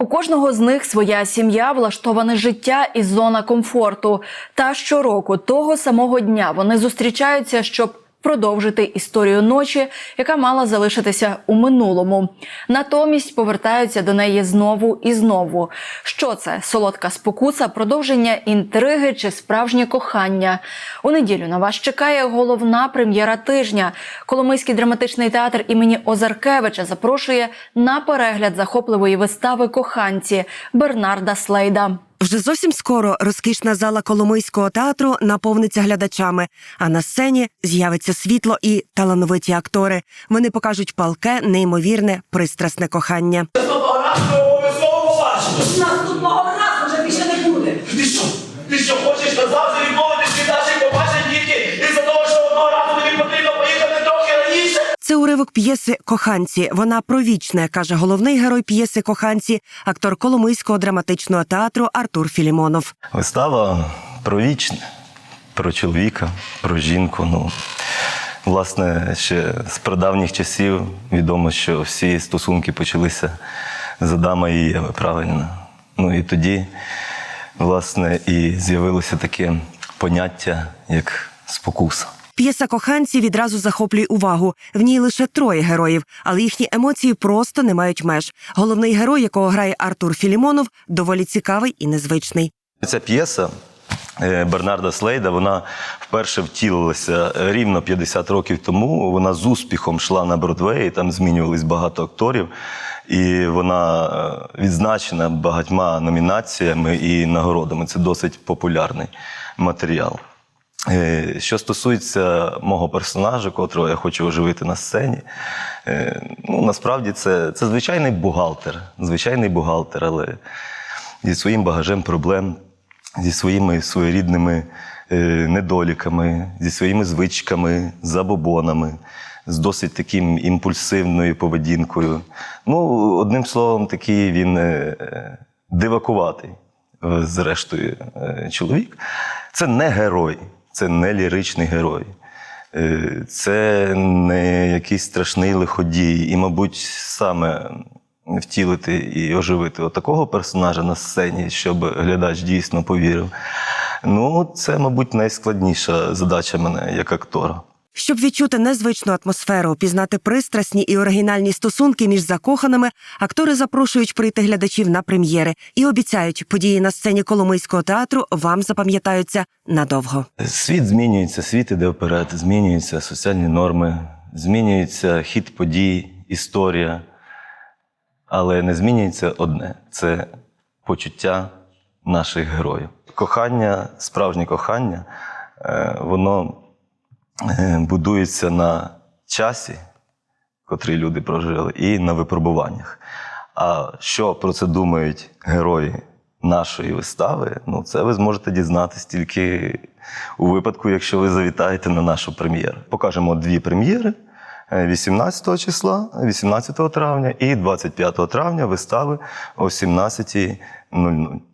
У кожного з них своя сім'я, влаштоване життя і зона комфорту. Та щороку того самого дня вони зустрічаються, щоб продовжити історію ночі, яка мала залишитися у минулому. Натомість повертаються до неї знову і знову. Що це солодка спокуса, продовження інтриги чи справжнє кохання? У неділю на вас чекає головна прем'єра тижня. Коломийський драматичний театр імені Озаркевича запрошує на перегляд захопливої вистави коханці Бернарда Слейда. Вже зовсім скоро розкішна зала Коломийського театру наповниться глядачами, а на сцені з'явиться світло і талановиті актори. Вони покажуть палке, неймовірне, пристрасне кохання. Наступного разу обов'язково побачимо. Наступного разу вже більше не буде. Ти що? Ти що хочеш назавжди відмовитись Це уривок п'єси Коханці. Вона про вічне, каже головний герой п'єси Коханці, актор Коломийського драматичного театру Артур Філімонов. Вистава про вічне, про чоловіка, про жінку. Ну, власне, ще з прадавніх часів відомо, що всі стосунки почалися з Адама і Єви, правильно. Ну і тоді, власне, і з'явилося таке поняття, як спокуса. П'єса коханці відразу захоплює увагу. В ній лише троє героїв, але їхні емоції просто не мають меж. Головний герой, якого грає Артур Філімонов, доволі цікавий і незвичний. Ця п'єса е, Бернарда Слейда вона вперше втілилася рівно 50 років тому. Вона з успіхом йшла на Бродвеї, там змінювались багато акторів, і вона е, відзначена багатьма номінаціями і нагородами. Це досить популярний матеріал. Е, Що стосується мого персонажа, котрого я хочу оживити на сцені, е, ну насправді це, це звичайний бухгалтер, звичайний бухгалтер, але зі своїм багажем проблем, зі своїми своєрідними е, недоліками, зі своїми звичками, забобонами, з досить таким імпульсивною поведінкою. Ну, одним словом, такий він дивакуватий, зрештою, чоловік. Це не герой, це не ліричний герой. Е, Це не якийсь страшний лиходій. І, мабуть, саме втілити і оживити отакого персонажа на сцені, щоб глядач дійсно повірив. Ну, це, мабуть, найскладніша задача мене як актора. Щоб відчути незвичну атмосферу, пізнати пристрасні і оригінальні стосунки між закоханими, актори запрошують прийти глядачів на прем'єри і обіцяють, події на сцені Коломийського театру вам запам'ятаються надовго. Світ змінюється, світ іде вперед, змінюються соціальні норми, змінюється хід подій, історія. Але не змінюється одне це почуття наших героїв. Кохання, справжнє кохання, е, воно будується на часі, котрий люди прожили, і на випробуваннях. А що про це думають герої нашої вистави, ну це ви зможете дізнатись тільки у випадку, якщо ви завітаєте на нашу прем'єру. Покажемо дві прем'єри. е, 18 числа, 18 травня і 25 травня вистави о 17.00.